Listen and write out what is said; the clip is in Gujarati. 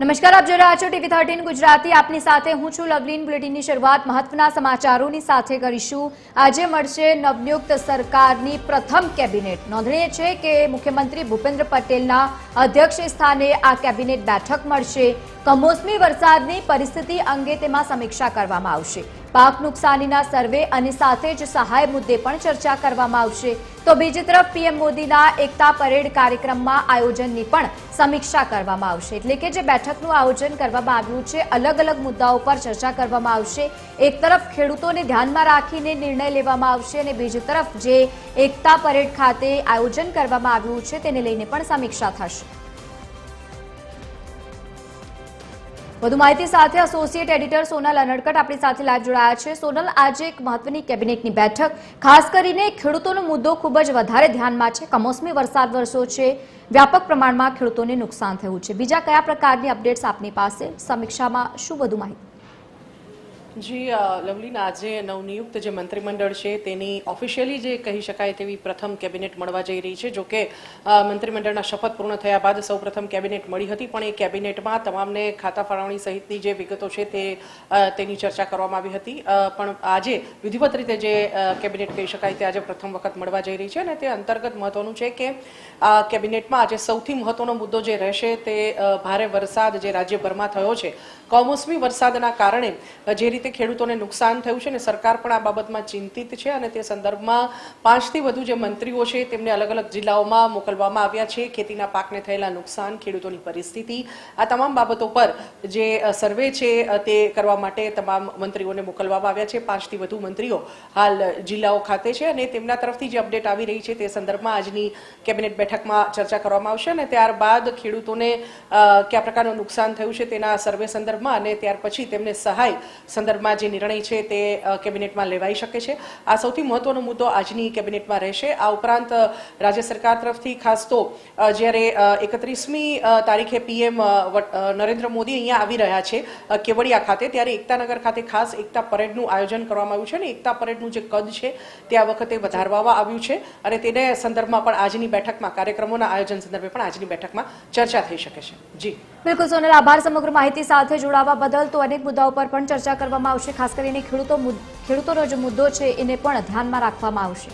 નમસ્કાર, આપ જોઈ રહ્યા છો ટીવી થર્ટીન ગુજરાતી. આપની સાથે હું છું લવલીન. બુલેટિનની શરૂઆત મહત્વના સમાચારોની સાથે કરીશું. આજે મળશે નવનિયુક્ત સરકારની પ્રથમ કેબિનેટ. નોંધનીય છે કે મુખ્યમંત્રી ભૂપેન્દ્ર પટેલના અધ્યક્ષ સ્થાને આ કેબિનેટ બેઠક મળશે. કમોસમી વરસાદની પરિસ્થિતિ અંગે તેમાં સમીક્ષા કરવામાં આવશે. પાક નુકસાનીના સર્વે અને સાથે જ સહાય મુદ્દે પણ ચર્ચા કરવામાં આવશે. તો બીજી તરફ પીએમ મોદીના એકતા પરેડ કાર્યક્રમમાં આયોજનની પણ સમીક્ષા કરવામાં આવશે. એટલે કે જે બેઠકનું આયોજન કરવામાં આવ્યું છે, અલગ અલગ મુદ્દાઓ પર ચર્ચા કરવામાં આવશે. એક તરફ ખેડૂતોને ધ્યાનમાં રાખીને નિર્ણય લેવામાં આવશે અને બીજી તરફ જે એકતા પરેડ ખાતે આયોજન કરવામાં આવ્યું છે, તેને લઈને પણ સમીક્ષા થશે. વધુ માહિતી સાથે એસોસિએટ એડિટર સોનલ અનડકટ આપણી સાથે લાઈવ જોડાયા છે. સોનલ, આજે એક મહત્વની કેબિનેટની બેઠક. ખાસ કરીને ખેડૂતોનો મુદ્દો ખૂબ જ વધારે ધ્યાનમાં છે. કમોસમી વરસાદ વરસ્યો છે. વ્યાપક પ્રમાણમાં ખેડૂતોને નુકસાન થયું છે. બીજા કયા પ્રકારની અપડેટ્સ આપની પાસે? સમીક્ષામાં શું વધુ માહિતી? જી લવલીના, આજે નવનિયુક્ત જે મંત્રીમંડળ છે તેની ઓફિશિયલી જે કહી શકાય તેવી પ્રથમ કેબિનેટ મળવા જઈ રહી છે, જો કે મંત્રીમંડળના શપથ પૂર્ણ થયા બાદ સૌ કેબિનેટ મળી હતી, પણ એ કેબિનેટમાં તમામને ખાતા ફાળવણી સહિતની જે વિગતો છે તે તેની ચર્ચા કરવામાં આવી હતી. પણ આજે વિધિવત રીતે જે કેબિનેટ કહી શકાય તે આજે પ્રથમ વખત મળવા જઈ રહી છે અને તે અંતર્ગત મહત્વનું છે કે આ કેબિનેટમાં આજે સૌથી મહત્વનો મુદ્દો જે રહેશે તે ભારે વરસાદ જે રાજ્યભરમાં થયો છે. કમોસમી વરસાદના કારણે જે રીતે ખેડૂતોને નુકસાન થયું છે અને સરકાર પણ આ બાબતમાં ચિંતિત છે અને તે સંદર્ભમાં પાંચથી વધુ જે મંત્રીઓ છે તેમને અલગ અલગ જિલ્લાઓમાં મોકલવામાં આવ્યા છે. ખેતીના પાકને થયેલા નુકસાન, ખેડૂતોની પરિસ્થિતિ, આ તમામ બાબતો પર જે સર્વે છે તે કરવા માટે તમામ મંત્રીઓને મોકલવામાં આવ્યા છે. પાંચથી વધુ મંત્રીઓ હાલ જિલ્લાઓ ખાતે છે અને તેમના તરફથી જે અપડેટ આવી રહી છે તે સંદર્ભમાં આજની કેબિનેટ બેઠકમાં ચર્ચા કરવામાં આવશે અને ત્યારબાદ ખેડૂતોને કયા પ્રકારનું નુકસાન થયું છે તેના સર્વે સંદર્ભમાં અને ત્યાર પછી તેમને સહાય સંદર્ભમાં જે નિર્ણય છે તે કેબિનેટમાં લેવાઈ શકે છે. આ સૌથી મહત્વનો મુદ્દો આજની કેબિનેટમાં રહેશે. આ ઉપરાંત રાજ્ય સરકાર તરફથી ખાસ તો જ્યારે એકત્રીસમી તારીખે પીએમ નરેન્દ્ર મોદી અહીંયા આવી રહ્યા છે કેવડિયા ખાતે, ત્યારે એકતાનગર ખાતે ખાસ એકતા પરેડનું આયોજન કરવામાં આવ્યું છે અને એકતા પરેડનું જે કદ છે તે આ વખતે વધારવામાં આવ્યું છે અને તેને સંદર્ભમાં પણ આજની બેઠકમાં, કાર્યક્રમોના આયોજન સંદર્ભે પણ આજની બેઠકમાં ચર્ચા થઈ શકે છે. જી. બિલકુલ, સોનલ, આભાર સમગ્ર માહિતી સાથે જોડાવા બદલ તો અનેક મુદ્દાઓ પર પણ ચર્ચા કરવામાં આવશે. ખાસ કરીને ખેડૂતો ખેડૂતોનો જે મુદ્દો છે એને પણ ધ્યાનમાં રાખવામાં આવશે.